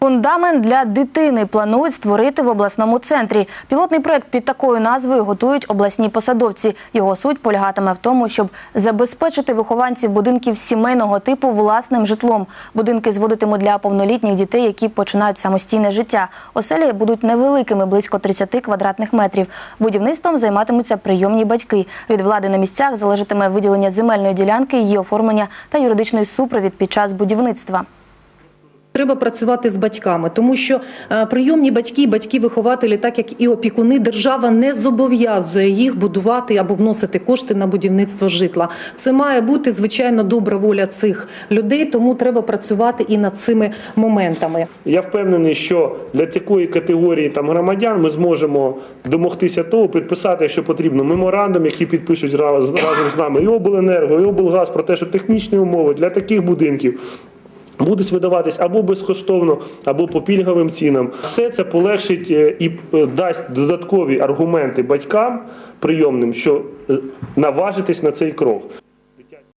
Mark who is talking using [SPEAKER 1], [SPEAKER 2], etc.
[SPEAKER 1] Фундамент для дитини планують створити в обласному центрі. Пілотний проект під такою назвою готують обласні посадовці. Його суть полягатиме в тому, щоб забезпечити вихованців будинків сімейного типу власним житлом. Будинки зводитимуть для повнолітніх дітей, які починають самостійне життя. Оселі будуть невеликими, близько 30 квадратних метрів. Будівництвом займатимуться прийомні батьки. Від влади на місцях залежатиме виділення земельної ділянки, її оформлення та юридичний супровід під час будівництва.
[SPEAKER 2] Треба працювати з батьками, тому що е, прийомні батьки, батьки-вихователі, так як і опікуни, держава не зобов'язує їх будувати або вносити кошти на будівництво житла. Це має бути звичайно добра воля цих людей, тому треба працювати і над цими моментами.
[SPEAKER 3] Я впевнений, що для такої категорії там громадян ми зможемо домогтися того, підписати, якщо потрібно, меморандум, який підпишуть разом з нами і обленерго, і облгаз про те, що технічні умови для таких будинків. Будуть видаватись або безкоштовно, або по пільговим цінам. Все це полегшить е, і е, дасть додаткові аргументи батькам прийомним, що е, наважитись на цей крок.